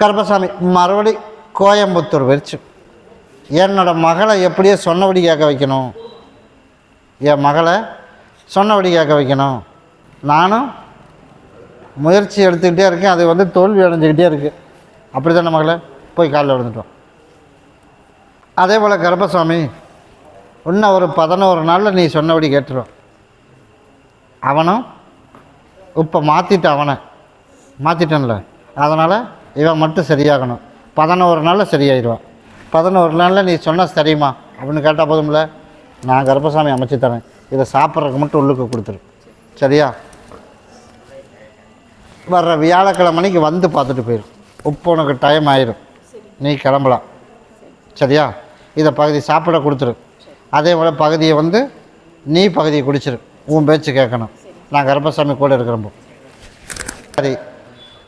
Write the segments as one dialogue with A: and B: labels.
A: கருப்பசாமி மறுபடி கோயம்புத்தூர் வரிச்சு. என்னோட மகளை எப்படியோ சொன்னபடி கேட்க வைக்கணும். என் மகளை சொன்னபடி கேட்க வைக்கணும். நானும் முயற்சி எடுத்துக்கிட்டே இருக்கேன். அது வந்து தோல்வி அடைஞ்சிக்கிட்டே இருக்குது அப்படி தானே மகளை? போய் காலில் விழுந்துட்டோம். அதே போல் கருப்பசாமி இன்னும் ஒரு பதினோரு நாளில் நீ சொன்னபடி கேட்டுருவான் அவனும் இப்போ மாற்றிட்டான் அவனை. மாற்றிட்டேன்ல அதனால் இவன் மட்டும் சரியாகணும். பதினோரு நாளில் சரியாயிடுவான். பதினோரு நாளில் நீ சொன்னால் சரிம்மா அப்படின்னு கேட்டால் போதும்ல? நான் கருப்பசாமி அமைச்சு தரேன். இதை சாப்பிட்றதுக்கு மட்டும் உள்ளுக்கு கொடுத்துரு. சரியா? வர்ற வியாழக்கிழமனைக்கு வந்து பார்த்துட்டு போயிடும் உப்பு உனக்கு டைம் ஆயிரும். நீ கிளம்பலாம். சரியா? இதை பகுதி சாப்பிட கொடுத்துரு. அதே போல் பகுதியை வந்து நீ பகுதியை குடிச்சிரு. உன் பேச்சு கேட்கணும். நான் கருப்பசாமி கூட இருக்கிறப்போ சரி.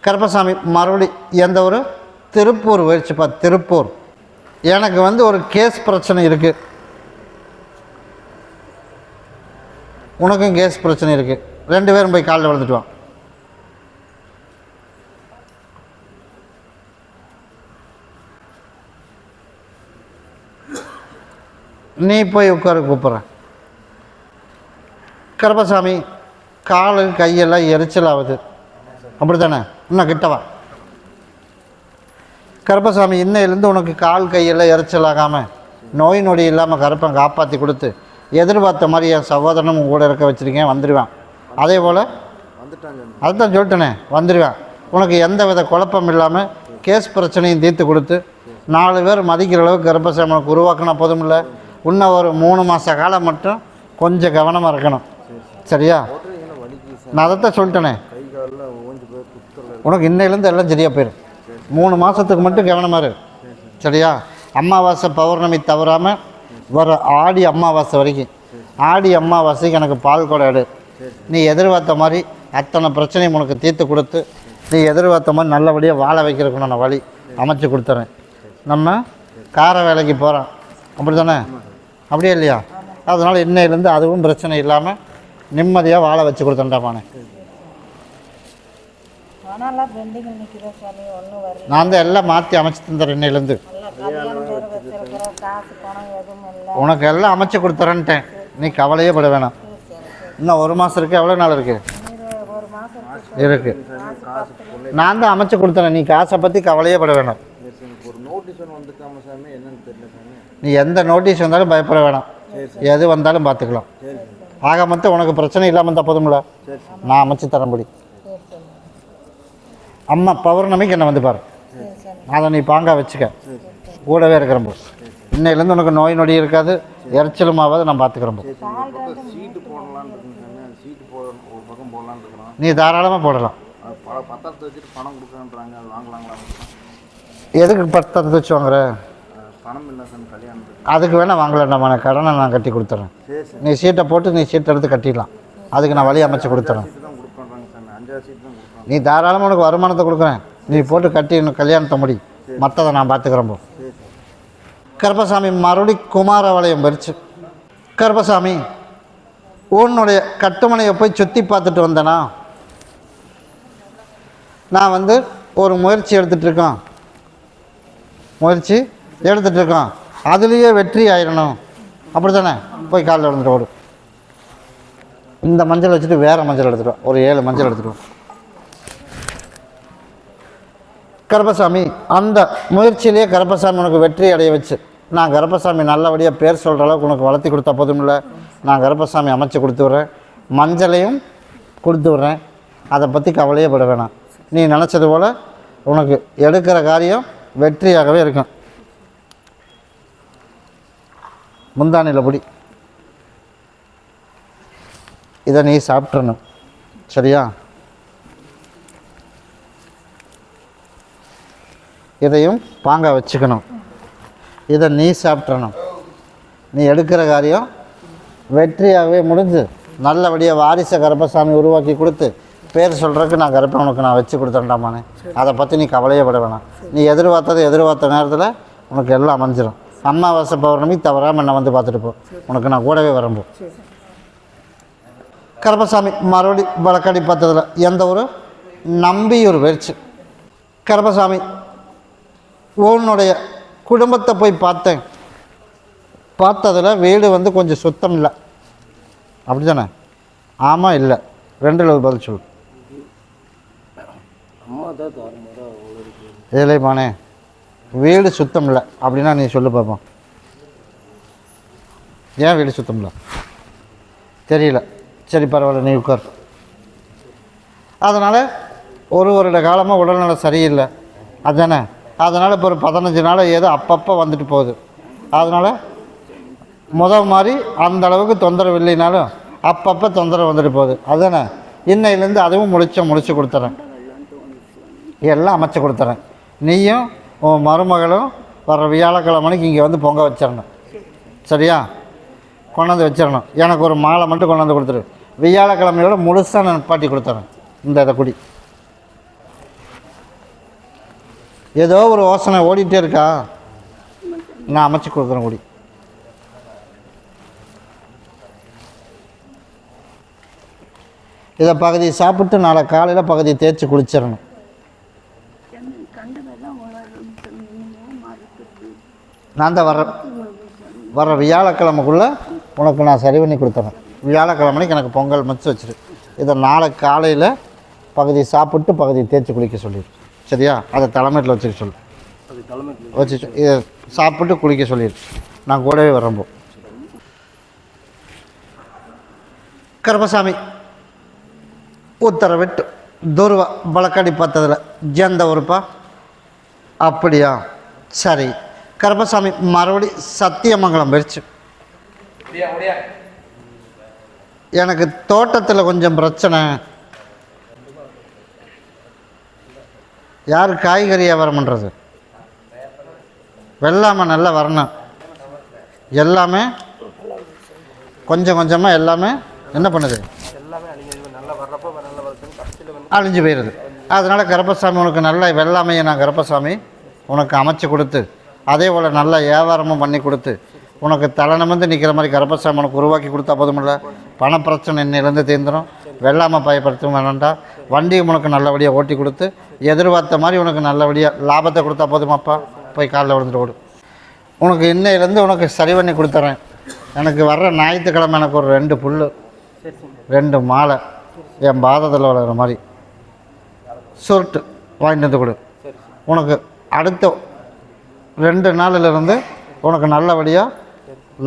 A: கருப்பசாமி மறுபடி எந்த ஒரு திருப்பூர் போயிடுச்சுப்பா திருப்பூர். எனக்கு வந்து ஒரு கேஸ் பிரச்சனை இருக்குது உனக்கும் கேஸ் பிரச்சனை இருக்குது ரெண்டு பேரும் போய் காலில் விழுந்துட்டுவான் நீ போய் உட்கார கூப்பிட்றேன். கருப்பசாமி காலு கையெல்லாம் எரிச்சல் ஆகுது. அப்படி தானே இன்னும் கிட்டவா கருப்பசாமி இன்னையிலேருந்து உனக்கு கால் கையெல்லாம் எரிச்சல் நோய் நொடி இல்லாமல் கருப்பன் காப்பாற்றி கொடுத்து எதிர்பார்த்த மாதிரி என் சகோதரனும் கூட இருக்க வச்சுருக்கேன் வந்துடுவேன் அதே போல்
B: வந்துட்டாங்க
A: அதுதான் சொல்லிட்டேனே வந்துடுவேன் உனக்கு எந்த வித குழப்பம் இல்லாமல் கேஸ் பிரச்சனையும் தீர்த்து கொடுத்து நாலு பேர் மதிக்கிற அளவுக்கு கர்ப்பசாமி உனக்கு உருவாக்கினா போதும் இல்லை. இன்னும் ஒரு மூணு மாத காலம் மட்டும் கொஞ்சம் கவனமாக இருக்கணும். சரியா? நான் அதைத்தான் சொல்லிட்டேனே
B: கை காலில் ஓஞ்சு போய் குத்தல
A: உனக்கு இன்னையிலேருந்து எல்லாம் சரியாக போயிடும் மூணு மாதத்துக்கு மட்டும் கவனமாக இரு. சரியா? அமாவாசை பௌர்ணமி தவறாமல் வர ஆடி அமாவாசை வரைக்கும். ஆடி அமாவாசைக்கு எனக்கு பால் கூட எடு. நீ எதிர்பார்த்த மாதிரி அத்தனை பிரச்சனையும் உனக்கு தீர்த்து கொடுத்து நீ எதிர்பார்த்த மாதிரி நல்லபடியாக வாழ வைக்கிறதுக்கு நான் வழி அமைச்சு கொடுத்துறேன். நம்ம கார வேலைக்கு போகிறோம் அப்படி தானே அப்படியே இல்லையா? அதனால் இன்னையிலேருந்து அதுவும் பிரச்சனை இல்லாமல் நிம்மதியாக வாழ வச்சு கொடுத்தேன்டாப்பானே
C: பணம்லாம் பெண்டிங்கில் நிற்கிதா சாமி ஒன்றும் வரல.
A: நான் தான் எல்லாம் மாற்றி அமைச்சு தந்துடுறேன் இன்னையிலேருந்து
C: நல்லா கல்யாணம் வேறு வச்சிருக்கிறோம். காசு பணம் எதுவும் இல்லை.
A: உனக்கு எல்லாம் அமைச்சு கொடுத்துறேன்ட்டேன். நீ கவலையே பட வேணாம். இன்னும் ஒரு மாதம் இருக்கு. எவ்வளோ நாள் இருக்கு?
C: ஒரு மாதம்
A: இருக்கு. நான் தான் அமைச்சு கொடுத்துறேன். நீ காசை பற்றி கவலையே பட வேணாம்.
B: சரி சார் எனக்கு ஒரு நோட்டீஸ் ஒன்று வந்துருக்காம சாமி. என்னன்னு தெரியல சாமி.
A: நீ எந்த நோட்டீஸ் வந்தாலும் பயப்பட வேணாம். எது வந்தாலும் பார்த்துக்கலாம். ஆக மொத்தம் உனக்கு பிரச்சனை இல்லாமல் இருந்தால் போதும்ல. நான் அமைச்சு தரேன்படி
C: சரி சாமி
A: அம்மா பௌர்ணமிக்கு என்னை வந்து பாரு. அதை நீ பாங்காக வச்சுக்க. கூடவே இருக்கிறப்போ இன்னையிலேருந்து உனக்கு நோய் நொடி இருக்காது. எரிச்சலும் ஆகாது. நான் பார்த்துக்கிறப்போ
B: சீட்டு
A: நீ தாராளமாக போடலாம். எதுக்கு பத்தத்தை வச்சு வாங்குற? அதுக்கு வேணால் வாங்கலாம்டா கடனை நான் கட்டி
B: கொடுத்துறேன்.
A: நீ சீட்டை போட்டு நீ சீட்டை எடுத்து கட்டிடலாம். அதுக்கு நான் வழி அமைச்சு கொடுத்துறேன். நீ தாராளமாக உனக்கு வருமானத்தை கொடுக்குறேன். நீ போட்டு கட்டி இன்னும் கல்யாணத்தை முடி. மற்றதை நான் பார்த்துக்கிறேன் போ. கருப்பசாமி மறுபடி குமாரவளையம் பறிச்சு கருப்பசாமி உன்னுடைய கட்டுமனையை போய் சுற்றி பார்த்துட்டு வந்தேனா? நான் வந்து ஒரு முயற்சி எடுத்துகிட்டு இருக்கோம் முயற்சி எடுத்துகிட்டு இருக்கோம் அதுலேயே வெற்றி ஆயிடணும் அப்படி தானே போய் காலில் விழுந்துட்டு ஓடு. இந்த மஞ்சள் வச்சுட்டு வேறு மஞ்சள் எடுத்துட்டு ஒரு ஏழு மஞ்சள் எடுத்துட்டு கருப்பசாமி அந்த முயற்சியிலேயே கருப்பசாமி உனக்கு வெற்றி அடைய வச்சு. நான் கருப்பசாமி நல்லபடியாக பேர் சொல்கிற அளவுக்கு உனக்கு வளர்த்தி கொடுத்தா போதும் இல்லை நான் கருப்பசாமி அமைச்சு கொடுத்து விட்றேன். மஞ்சளையும் கொடுத்து விட்றேன். அதை பற்றி கவலையே பட வேணாம். நீ நினச்சது போல் உனக்கு எடுக்கிற காரியம் வெற்றியாகவே இருக்கும். முந்தானியில் பொடி. இதை நீ சாப்பிட்றணும் சரியா? இதையும் பாங்க வச்சுக்கணும். இதை நீ சாப்பிட்றணும். நீ எடுக்கிற காரியம் வெற்றியாகவே முடிஞ்சு. நல்லபடியாக வாரிசை கருப்பசாமி உருவாக்கி கொடுத்து பேர் சொல்கிறதுக்கு நான் கருப்பை உனக்கு நான் வச்சு கொடுத்தேன்டாமானே அதை பற்றி நீ கவலையே பட வேணாம். நீ எதிர்பார்த்தது எதிர்பார்த்த நேரத்தில் உனக்கு எல்லாம் அமைஞ்சிரும். அமாவாசை பௌர்ணமி தவறாமல் என்னை வந்து பார்த்துட்டு போ. உனக்கு நான் கூடவே வரம்போ கருப்பசாமி மறுபடி வழக்கடி பார்த்ததில் எந்த ஒரு நம்பியூர் வெறிச்சு கருப்பசாமி உன்னுடைய குடும்பத்தை போய் பார்த்தேன். பார்த்ததில் வீடு வந்து கொஞ்சம் சுத்தம் இல்லை. அப்படி தானே ஆமாம் இல்லை. ரெண்டில் பதில் சொல்லு.
B: அம்மா
A: ஏழைமானே வீடு சுத்தம் இல்லை. அப்படின்னா நீ சொல்லு பார்ப்போம் ஏன் வீடு சுத்தம் இல்லை? தெரியல. சரி பரவாயில்ல நீ உட்கார். அதனால் ஒரு வருட காலமாக உடல்நலம் சரியில்லை. அதுதானே அதனால் இப்போ ஒரு பதினஞ்சு நாள் ஏதோ அப்பப்போ வந்துட்டு போகுது. அதனால் முத மாதிரி அந்த அளவுக்கு தொந்தரவு இல்லைனாலும் அப்பப்போ தொந்தரவு வந்துட்டு போகுது. அதுதானே? இன்னையிலேருந்து அதுவும் முடிச்ச முடிச்சு கொடுத்துறேன். எல்லாம் அமைச்சு கொடுத்துறேன். நீயும் உன் மருமகளும் வர வியாழக்கிழமைக்கு இங்கே வந்து பொங்க வச்சிடணும். சரியா? கொண்டாந்து வச்சிடணும். எனக்கு ஒரு மாலை மட்டும் கொண்டாந்து கொடுத்துரு. வியாழக்கிழமையோட முழுசாக நான் பாட்டி கொடுத்துறேன். இந்த இதை குடி. ஏதோ ஒரு யோசனை ஓடிட்டே இருக்கா? நான் அமைச்சு கொடுக்குறேன் குடி. இதை பகுதி சாப்பிட்டு நாளை காலையில் பகுதி தேய்ச்சி குளிச்சிடணும். நான் தான் வர வர வியாழக்கிழமைக்குள்ளே உனக்கு நான் சரி பண்ணி கொடுத்துறேன். வியாழக்கிழமைக்கு எனக்கு பொங்கல் மச்சு வச்சிரு. இதை நாளை காலையில் பகுதி சாப்பிட்டு பகுதி தேய்ச்சி குளிக்க சொல்லிடு சரியா? அதை தலைமையில் வச்சுக்க சொல்லு. வச்சு இதை சாப்பிட்டு குளிக்க சொல்லிடு. நான் கூடவே வரம்போ கருப்பசாமி உத்தரவிட்டு துருவா வழக்காடி பார்த்ததில் ஜெந்த உறுப்பா? அப்படியா. சரி. கருப்பசாமி மறுபடி சத்தியமங்கலம் போயிடுச்சு எனக்கு தோட்டத்தில் கொஞ்சம் பிரச்சனை. யார் காய்கறி வியாபாரம் பண்ணுறது வெள்ளாமை நல்லா வரணும். எல்லாமே கொஞ்சம் கொஞ்சமாக எல்லாமே என்ன பண்ணுது? அழிஞ்சு போயிடுது அதனால் கருப்பசாமி உனக்கு நல்ல வெள்ளாமையை நான் கருப்பசாமி உனக்கு அமைச்சு கொடுத்து அதே போல் நல்ல வியாபாரமும் பண்ணி கொடுத்து உனக்கு தலைநமந்து நிற்கிற மாதிரி கருப்பசாமி உனக்கு உருவாக்கி கொடுத்தா போதுமில்ல? பண பிரச்சனை இன்னிலேருந்து தீர்ந்துடும் வெள்ளாமை பயப்படுத்தவும் வேணாண்டா வண்டியும் உனக்கு நல்லபடியாக ஓட்டி கொடுத்து எதிர்பார்த்த மாதிரி உனக்கு நல்லபடியாக லாபத்தை கொடுத்தா போதுமாப்பா போய் காலில் விழுந்துட்டு ஓடு. உனக்கு இன்னையிலேருந்து உனக்கு சரி பண்ணி கொடுத்துறேன். எனக்கு வர்ற ஞாயிற்றுக்கிழமை எனக்கு ஒரு ரெண்டு புல் ரெண்டு மாலை. என் பாதத்தில் வளர்கிற மாதிரி. சுருட்டு வாங்கிட்டு வந்து கொடு. உனக்கு அடுத்த ரெண்டு நாளிலிருந்து உனக்கு நல்லபடியாக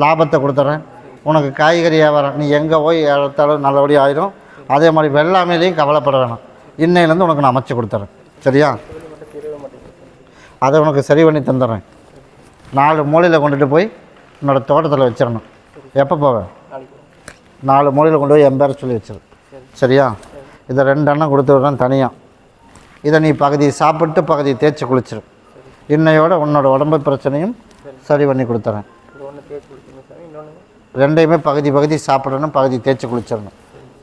A: லாபத்தை கொடுத்துட்றேன் உனக்கு காய்கறி வியாபாரம் நீ எங்கே போய் எடுத்தாலும் நல்லபடியாக ஆயிரும். அதே மாதிரி வெள்ளாமையிலையும் கவலைப்பட வேணாம். இன்னையிலேருந்து உனக்கு நான் அமைச்சு கொடுத்துறேன். சரியா? அதை உனக்கு சரி பண்ணி தந்துடுறேன். நாலு மூலையில் கொண்டுட்டு போய் என்னோடய தோட்டத்தில் வச்சிடணும். எப்போ போவேன் நாலு மூலையில் கொண்டு போய் என் பேரை சொல்லி வச்சிரு. சரியா? இதை ரெண்டு எண்ணம் கொடுத்து விட்றேன் தனியாக இதை நீ பகுதி சாப்பிட்டு பகுதி தேய்ச்சி குளிச்சிரு. இன்னையோட உன்னோட உடம்பு பிரச்சனையும் சரி பண்ணி கொடுத்துறேன். ரெண்டையுமே பகுதி பகுதி சாப்பிடணும் பகுதி தேய்ச்சி குளிச்சிடணும்.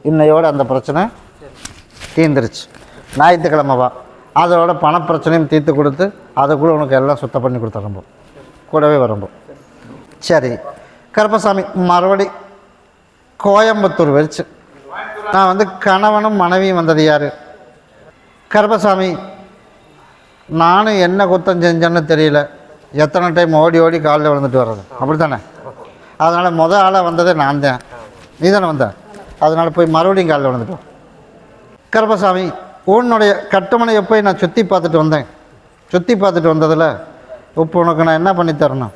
A: இன்னையோடு அந்த பிரச்சனை தீர்ந்துருச்சு. ஞாயிற்றுக்கிழமை வா. அதோட பணப்பிரச்சனையும் தீர்த்து கொடுத்து அதை கூட உனக்கு எல்லாம் சுத்தம் பண்ணி கொடுத்துறம்போ கூடவே வரம்போ சரி. கருப்பசாமி மறுபடி கோயம்புத்தூர் வரிச்சு நான் வந்து கணவனும் மனைவியும் வந்தது யார்? கருப்பசாமி நானும் என்ன குத்தம் செஞ்சேன்னு தெரியல. எத்தனை டைம் ஓடி ஓடி காலில் விழுந்துட்டு வர்றது. அப்படி தானே அதனால் மொதல் ஆளாக வந்ததே நான் தான் நீ தானே வந்தேன் அதனால் போய் மறுபடியும் காலில் விழுந்துட்டு கருப்பசாமி உன்னுடைய கட்டுமனையை போய் நான் சுற்றி பார்த்துட்டு வந்தேன்? சுற்றி பார்த்துட்டு வந்ததில் இப்போ உனக்கு நான் என்ன பண்ணி தரணும்?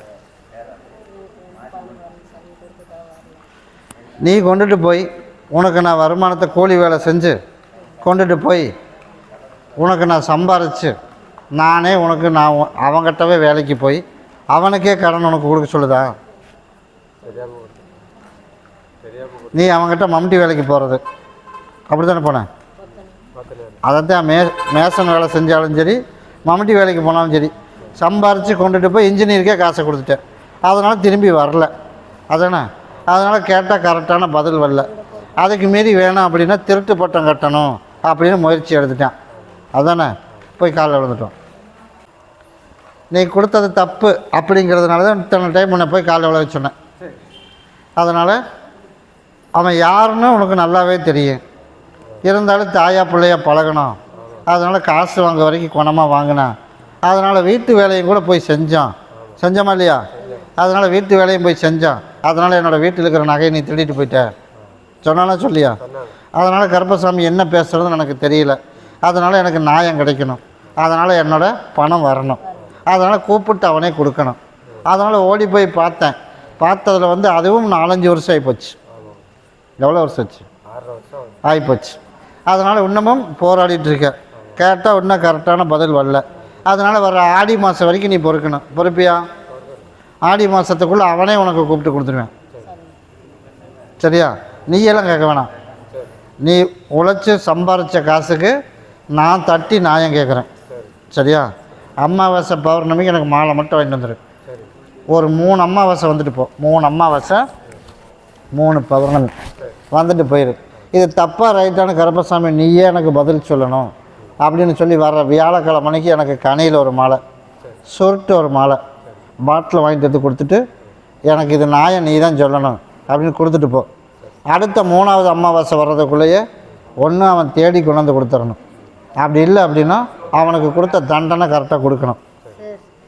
A: நீ கொண்டுட்டு போய் உனக்கு நான் வருமானத்தை கூலி வேலை செஞ்சு கொண்டுட்டு போய் உனக்கு நான் சம்பாரித்து நானே உனக்கு நான் உ- வேலைக்கு போய் அவனுக்கே கடன் உனக்கு கொடுக்க சொல்லுதா? நீ அவன்கிட்ட மம்டி வேலைக்கு போகிறது அப்படி தானே போனேன் அதைத்தான் மே மேசன் வேலை செஞ்சாலும் சரி மம்டி வேலைக்கு போனாலும் சரி சம்பாரித்து கொண்டுட்டு போய் இன்ஜினியருக்கே காசை கொடுத்துட்டேன். அதனால் திரும்பி வரல. அதானே? அதனால் கேட்டால் கரெக்டான பதில் வரல. அதுக்கு மீறி வேணாம் அப்படின்னா திருட்டு பட்டம் கட்டணும் அப்படின்னு முயற்சி எடுத்துட்டேன். அதானே? போய் காலில் விழுந்துட்டோம். நீ கொடுத்தது தப்பு அப்படிங்கிறதுனால தான் இத்தனை டைம் உன்னை போய் காலில் விழ சொன்னேன் அதனால் அவன் யாருன்னு உனக்கு நல்லாவே தெரியும். இருந்தாலும் தாயா பிள்ளையா பழகணும். அதனால் காசு வாங்க வரைக்கும் குணமாக வாங்கினேன். அதனால் வீட்டு வேலையும் கூட போய் செஞ்சோம் செஞ்சோமா இல்லையா? அதனால் வீட்டு வேலையும் போய் செஞ்சோம் அதனால் என்னோடய வீட்டில் இருக்கிற நகையை நீ திருடிட்டு போயிட்ட. சொன்னாலும் சொல்லியா? அதனால் கருப்பசாமி என்ன பேசுகிறதுன்னு எனக்கு தெரியல. அதனால் எனக்கு நியாயம் கிடைக்கணும். அதனால் என்னோடய பணம் வரணும். அதனால் கூப்பிட்டு அவனே கொடுக்கணும். அதனால் ஓடி போய் பார்த்தேன். பார்த்ததில் வந்து அதுவும் நாலஞ்சு வருஷம் ஆகிப்போச்சு எவ்வளோ வருஷம் ஆச்சு? ஆகிப்போச்சு அதனால் இன்னமும் போராடிட்டு இருக்க. கேட்டால் இன்னும் கரெக்டான பதில் வரல. அதனால் வர ஆடி மாதம் வரைக்கும் நீ பொறுக்கணும். பொறுப்பியா? ஆடி மாதத்துக்குள்ளே அவனே உனக்கு கூப்பிட்டு கொடுத்துருவேன். சரியா? நீ எல்லாம் கேட்க வேணாம். நீ உழைச்சி சம்பாரித்த காசுக்கு நான் தட்டி நியாயம் கேட்குறேன். சரியா? அமாவாசை பௌர்ணமிக்கு எனக்கு மாலை மட்டும் வாங்கிட்டு வந்துரு. ஒரு மூணு அமாவாசை வந்துட்டு போ. மூணு அமாவாசை மூணு பௌர்ணமி வந்துட்டு போயிரு. இது தப்பாக ரைட்டான கருப்பசாமி நீயே எனக்கு பதில் சொல்லணும் அப்படின்னு சொல்லி வர்ற வியாழக்கிழமைக்கு எனக்கு கனையில் ஒரு மாலை சுருட்டு ஒரு மாலை பாட்டில் வாங்கிட்டு வந்து கொடுத்துட்டு எனக்கு இது நியாயம் நீ தான் சொல்லணும் அப்படின்னு கொடுத்துட்டு போ. அடுத்த மூணாவது அமாவாசை வர்றதுக்குள்ளேயே ஒன்று அவன் தேடி கொண்டு வந்து கொடுத்துடணும் அப்படி இல்லை அப்படின்னா அவனுக்கு கொடுத்த தண்டனை கரெக்டாக கொடுக்கணும்.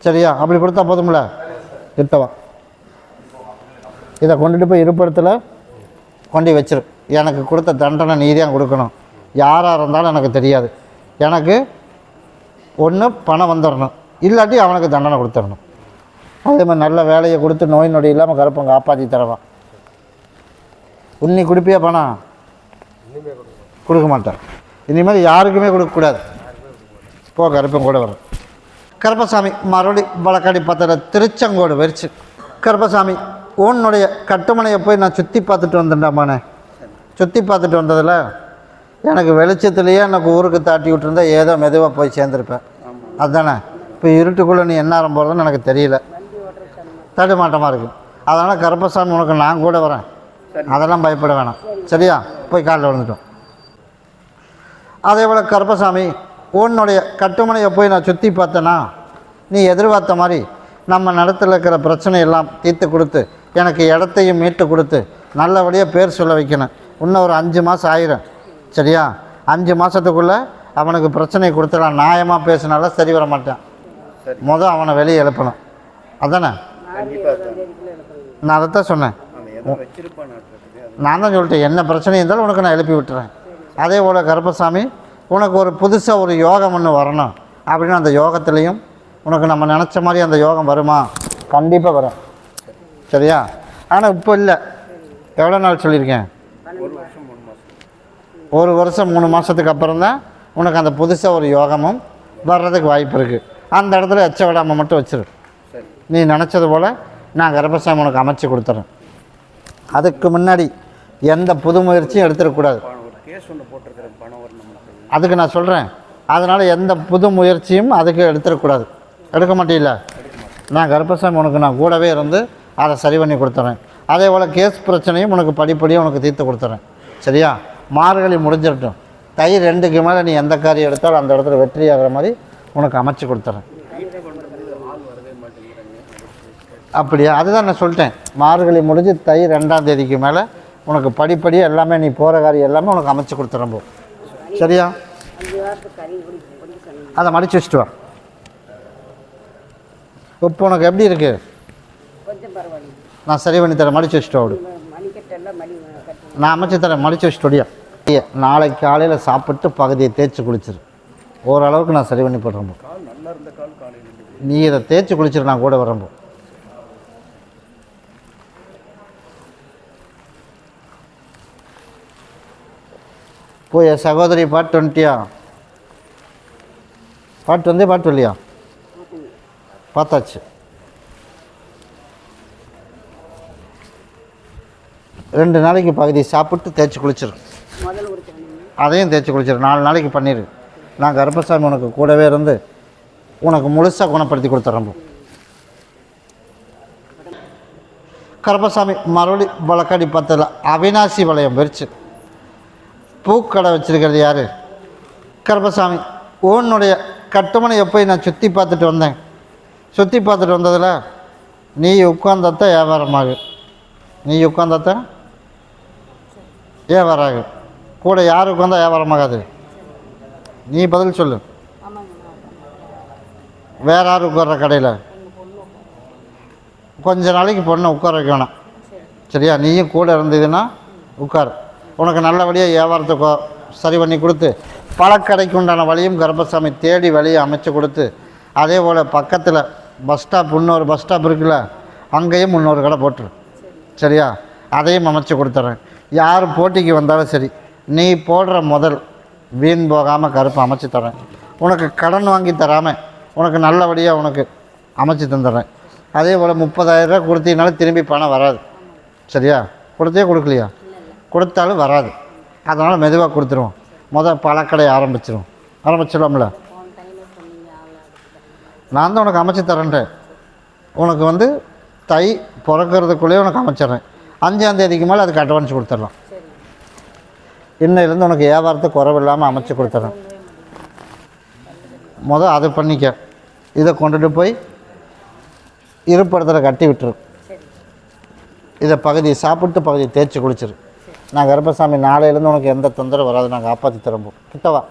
A: சரியா? அப்படி கொடுத்தா போதும்ல? கிட்டவா இதை கொண்டுட்டு போய் இருப்பிடத்தில் கொண்டு வச்சிரு. எனக்கு கொடுத்த தண்டனை நீதியாக கொடுக்கணும். யாராக இருந்தாலும் எனக்கு தெரியாது. எனக்கு ஒன்று பணம் வந்துடணும் இல்லாட்டி அவனுக்கு தண்டனை கொடுத்துடணும் அதே மாதிரி நல்ல வேலையை கொடுத்து நோய் நொடி இல்லாமல் கருப்பன் காப்பாற்றி தருவான் உன்னி கொடுப்பியா பணம்? கொடுக்க மாட்டேன் இனிமேல் யாருக்குமே கொடுக்கக்கூடாது போ கருப்பன் கூட வரும் கருப்பசாமி மறுபடி வழக்காடி பத்திர திருச்செங்கோடு வரிச்சு கருப்பசாமி உன்னுடைய கட்டுமனையை போய் நான் சுற்றி பார்த்துட்டு வந்தேன்டாமாண்ணே சுற்றி பார்த்துட்டு வந்ததில் எனக்கு வெளிச்சத்துலேயே எனக்கு ஊருக்கு தாட்டி விட்டுருந்தா ஏதோ மெதுவாக போய் சேர்ந்துருப்பேன். அதுதானே இப்போ இருட்டுக்குள்ளே நீ என்ன போகிறதுன்னு எனக்கு தெரியல. தடுமாட்டமாக இருக்குது அதனால் கருப்பசாமி உனக்கு நான் கூட வரேன். அதெல்லாம் பயப்பட வேணாம். சரியா? போய் காலில் விழுந்துட்டோம். அதே போல் கருப்பசாமி உன்னுடைய கட்டுமனையை போய் நான் சுற்றி பார்த்தேன்னா நீ எதிர்பார்த்த மாதிரி நம்ம நடத்தில் இருக்கிற பிரச்சனையெல்லாம் தீர்த்து கொடுத்து எனக்கு இடத்தையும் மீட்டு கொடுத்து நல்லபடியாக பேர் சொல்ல வைக்கணும் இன்னும் ஒரு அஞ்சு மாதம் ஆயிரும் சரியா அஞ்சு மாதத்துக்குள்ளே அவனுக்கு பிரச்சனை கொடுத்து நான் நியாயமாக பேசினாலும் சரி வர மாட்டேன். மொதல் அவனை வெளியே எழுப்பணும் அதானே நான் அதைத்தான் சொன்னேன்
B: அவன் எதோ வச்சிருப்பான் நாட்டுறதுக்கு அது
A: நான் தான் சொல்லிட்டேன் என்ன பிரச்சனை இருந்தாலும் உனக்கு நான் எழுப்பி விட்டுறேன் அதே போல் கருப்பசாமி உனக்கு ஒரு புதுசாக ஒரு யோகம் ஒன்று வரணும் அப்படின்னு அந்த யோகத்துலேயும் உனக்கு நம்ம நினச்ச மாதிரி அந்த யோகம் வருமா கண்டிப்பாக வரும் சரியா? ஆனால் இப்போ இல்லை. எவ்வளோ நாள் சொல்லியிருக்கேன்?
B: ஒரு வருஷம் மூணு
A: மாதத்துக்கு அப்புறம் தான் உனக்கு அந்த புதுசாக ஒரு யோகமும் வர்றதுக்கு வாய்ப்பு இருக்குது அந்த இடத்துல எச்ச விடாமல் மட்டும் வச்சிரு. நீ நினச்சது போல் நான் கர்ப்பசாமி உனக்கு அமைச்சு கொடுத்துறேன். அதுக்கு முன்னாடி எந்த புது முயற்சியும் எடுத்துடக்கூடாது அதுக்கு நான் சொல்கிறேன் அதனால் எந்த புது முயற்சியும் அதுக்கு எடுத்துடக்கூடாது எடுக்க மாட்டீல்ல நான் கர்ப்பசாமி உனக்கு நான் கூடவே இருந்து அதை சரி பண்ணி கொடுத்துறேன். அதே போல் கேஸ் பிரச்சனையும் உனக்கு படிப்படியாக உனக்கு தீர்த்து கொடுத்துறேன். சரியா? மார்கழி முடிஞ்சிடட்டும். தை ரெண்டுக்கு மேலே நீ எந்த காரியம் எடுத்தாலும் அந்த இடத்துல வெற்றி ஆகிற மாதிரி உனக்கு அமைச்சு கொடுத்துறேன். அப்படியா? அதுதான் நான் சொல்லிட்டேன். மார்கழி முடிஞ்சு தை ரெண்டாம் தேதிக்கு மேலே உனக்கு படிப்படியாக எல்லாமே நீ போகிற காரியம் எல்லாமே உனக்கு அமைச்சு கொடுத்துறேன் போ. சரியா? அதை மடிச்சு வச்சுட்டு வா. இப்போ உனக்கு எப்படி
C: இருக்குது
A: நான் சரி பண்ணி தரேன் மடிச்சு வச்சுட்டு விடு
C: மணிக்கட்டெல்லாம் மணி கட்டணும்.
A: நான் அமைச்சு தரேன் மடிச்சு வச்சுட்டு ஒடியா நாளைக்கு காலையில் சாப்பிட்டு பகுதியை தேய்ச்சி குளிச்சிரு. ஓரளவுக்கு நான் சரி பண்ணி போடுறேன் போ.
B: கால் நல்லா இருந்த கால் காலையில்
A: நீ இதை தேய்ச்சி குளிச்சிரு நான் கூட வரேன் போ. போய் சகோதரி பாட்டு வந்துட்டியா? பாட்டு வந்தே பாட்டு வரலையா? பார்த்தாச்சு. ரெண்டு நாளைக்கு பகுதி சாப்பிட்டு தேய்ச்சி
C: குளிச்சிடும்
A: அதையும் தேய்ச்சி குளிச்சிடும் நாலு நாளைக்கு பண்ணிடு நான் கருப்பசாமி உனக்கு கூடவே இருந்து உனக்கு முழுசாக குணப்படுத்தி கொடுத்துட்றோம் கருப்பசாமி மறுபடி வழக்காடி பத்தில் அவினாசி வளையம் வெறிச்சு. பூக்கடை வச்சிருக்கிறது யார்? கருப்பசாமி. உன்னுடைய கட்டுமனையை போய் நான் சுற்றி பார்த்துட்டு வந்தேன்? சுற்றி பார்த்துட்டு வந்ததில் நீ உட்காந்தத்த வியாபாரமாகு நீ உட்காந்தத்த வியாபாரம் கூட யாருக்கு வந்தால் வியாபாரம் வியாபாரமாகாது நீ பதில் சொல்லு. வேற யார் உட்கார்ற கடையில்? கொஞ்ச நாளைக்கு பொண்ணை உட்கார வைக்க வேணாம். சரியா? நீயும் கூட இருந்ததுன்னா உட்கார். உனக்கு நல்லபடியாக வியாபாரத்தை கொ- சரி பண்ணி கொடுத்து பழக்கடைக்கு உண்டான வழியும் கர்ப்பசாமி தேடி வழியை அமைச்சு கொடுத்து அதே போல் பக்கத்தில் பஸ் ஸ்டாப் இன்னொரு பஸ் ஸ்டாப் இருக்குல்ல அங்கேயும் இன்னொரு கடை போட்டுரு. சரியா? அதையும் அமைச்சு கொடுத்துட்றேன் யார் போட்டிக்கு வந்தாலும் சரி நீ போடுற முதல் வீண் போகாமல் கருப்பு அமைச்சு தரேன். உனக்கு கடன் வாங்கி தராமல் உனக்கு நல்லபடியாக உனக்கு அமைச்சு தந்துடுறேன். அதே போல் முப்பதாயிரரூவா கொடுத்தீங்கனாலும் திரும்பி பணம் வராது. சரியா? கொடுத்தே கொடுக்கலையா? கொடுத்தாலும் வராது. அதனால் மெதுவாக கொடுத்துருவோம். முதல் பழக்கடை ஆரம்பிச்சிருவோம் ஆரம்பிச்சிடுவோம்ல நான் தான் உனக்கு அமைச்சு தரேன்ட்டேன். உனக்கு வந்து தை பிறக்கிறதுக்குள்ளேயே உனக்கு அமைச்சிட்றேன். அஞ்சாம் தேதிக்கு மேலே அதுக்கு அட்வான்ஸ் கொடுத்துட்றோம் இன்னையிலேருந்து உனக்கு வியாபாரத்தை குறைவில்லாமல் அமைச்சு கொடுத்துட்றோம் மொதல் அதை பண்ணிக்க. இதை கொண்டுட்டு போய் இருப்பிடத்தில் கட்டி விட்டுரு. இதை பகுதியை சாப்பிட்டு பகுதியை தேய்ச்சி குளிச்சிரு. நான் கருப்பசாமி நாளையிலேருந்து உனக்கு எந்த தொந்தரவு வராது. நான் காப்பாற்றி தரம்போ கிட்டவா